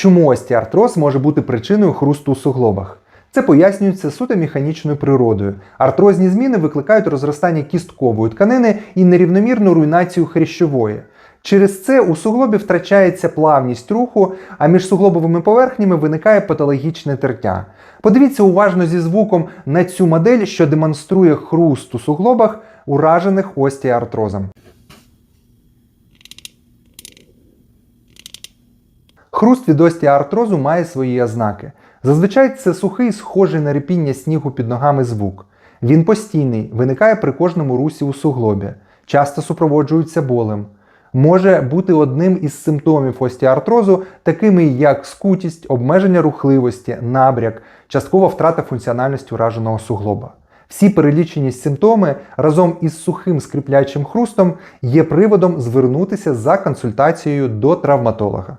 Чому остеоартроз може бути причиною хрусту у суглобах? Це пояснюється суто механічною природою. Артрозні зміни викликають розростання кісткової тканини і нерівномірну руйнацію хрящової. Через це у суглобі втрачається плавність руху, а між суглобовими поверхнями виникає патологічне тертя. Подивіться уважно зі звуком на цю модель, що демонструє хруст у суглобах, уражених остеоартрозом. Хруст від остеоартрозу має свої ознаки. Зазвичай це сухий, схожий на репіння снігу під ногами звук. Він постійний, виникає при кожному русі у суглобі, часто супроводжується болем. Може бути одним із симптомів остеоартрозу, такими як скутість, обмеження рухливості, набряк, часткова втрата функціональності ураженого суглоба. Всі перелічені симптоми разом із сухим скріплячим хрустом є приводом звернутися за консультацією до травматолога.